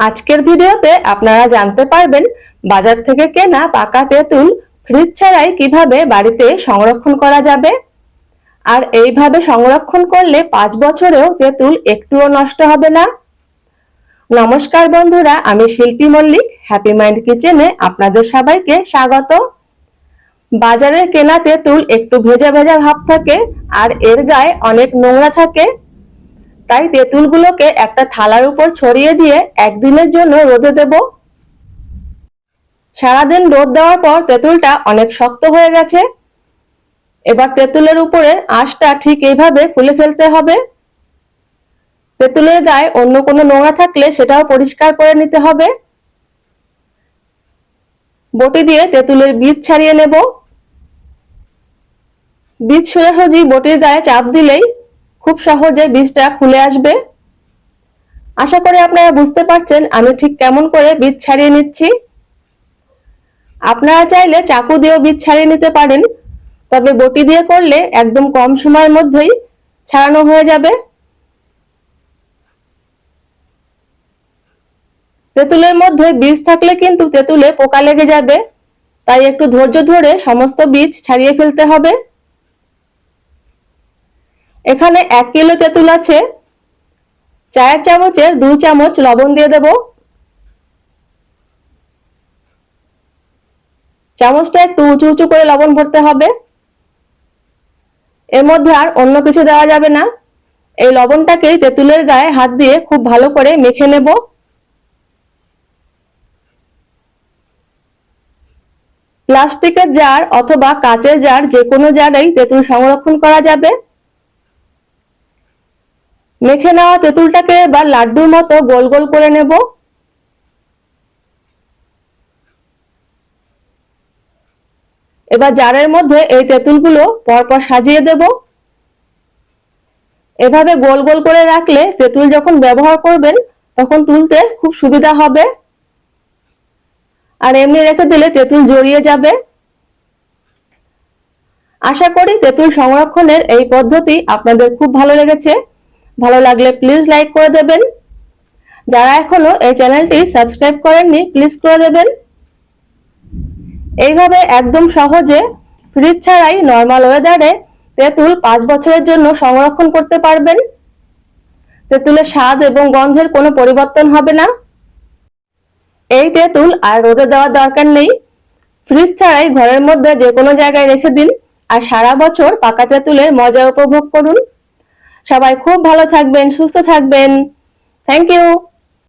আজকের ভিডিওতে আপনারা জানতে পারবেন বাজার থেকে কেনা পাকা তেঁতুল ফ্রিজ ছাড়াই কীভাবে বাড়িতে সংরক্ষণ করা যাবে। আর এইভাবে সংরক্ষণ করলে পাঁচ বছরেও তেঁতুল একটুও নষ্ট হবে না। নমস্কার বন্ধুরা, আমি শিল্পী মল্লিক হ্যাপি মাইন্ড কিচেনে আপনাদের সবাইকে স্বাগত। বাজারে কেনা তেঁতুল একটু ভেজা ভেজা ভাব থাকে, আর এর গায়ে অনেক নোংরা থাকে। তাই তেঁতুলগুলোকে একটা থালার উপর ছড়িয়ে দিয়ে একদিনের জন্য রোদে দেব। সারাদিন রোদ দেওয়ার পর তেঁতুলটা অনেক শক্ত হয়ে গেছে। এবার তেঁতুলের উপরে আঁশটা ঠিক এইভাবে খুলে ফেলতে হবে। তেঁতুলের গায়ে অন্য কোনো নোংরা থাকলে সেটাও পরিষ্কার করে নিতে হবে। বটি দিয়ে তেঁতুলের বীজ ছাড়িয়ে নেব। বীজ সোজাসুজি বটির গায়ে চাপ দিলেই খুব সহজে বীজটা খুলে আসবে। আশা করি আপনারা বুঝতে পারছেন আমি ঠিক কেমন করে বীজ ছাড়িয়ে নিচ্ছি। আপনারা চাইলে চাকু দিয়েও বীজ ছাড়িয়ে নিতে পারেন, তবে বটি দিয়ে করলে একদম কম সময়ের মধ্যেই ছাড়ানো হয়ে যাবে। তেঁতুলের মধ্যে বীজ থাকলে কিন্তু তেঁতুলে পোকা লেগে যাবে, তাই একটু ধৈর্য ধরে সমস্ত বীজ ছাড়িয়ে ফেলতে হবে। এখানে এক কিলো তেঁতুল আছে। চায়ের চামচের দুই চামচ লবণ দিয়ে দেব। চামচটা একটু উঁচু উঁচু করে লবণ ভরতে হবে। এর মধ্যে আর অন্য কিছু দেওয়া যাবে না। এই লবণটাকেই তেঁতুলের গায়ে হাত দিয়ে খুব ভালো করে মেখে নেব। প্লাস্টিকের জার অথবা কাচের জার যে কোনো জারেই তেঁতুল সংরক্ষণ করা যাবে। মেখে নেওয়া তেঁতুলটাকে এবার লাড্ডুর মতো গোল গোল করে নেব। এবার জারের মধ্যে এই তেঁতুলগুলো পরপর সাজিয়ে দেব। এভাবে গোল গোল করে রাখলে তেঁতুল যখন ব্যবহার করবেন, তখন তুলতে খুব সুবিধা হবে। আর এমনি রেখে দিলে তেঁতুল জড়িয়ে যাবে। আশা করি তেঁতুল সংরক্ষণের এই পদ্ধতি আপনাদের খুব ভালো লেগেছে। ভালো লাগলে প্লিজ লাইক করে দেবেন। যারা এখনও এই চ্যানেলটি সাবস্ক্রাইব করেননি প্লিজ করে দেবেন। এইভাবে একদম সহজে ফ্রিজ ছাড়াই নর্মাল ওয়েদারে তেঁতুল পাঁচ বছরের জন্য সংরক্ষণ করতে পারবেন। তেঁতুলের স্বাদ এবং গন্ধের কোনো পরিবর্তন হবে না। এই তেঁতুল আর রোদে দেওয়ার দরকার নেই। ফ্রিজ ছাড়াই ঘরের মধ্যে যে কোনো জায়গায় রেখে দিন আর সারা বছর পাকা তেঁতুলের মজা উপভোগ করুন। সবাই খুব ভালো থাকবেন সুস্থ থাকবেন। Thank you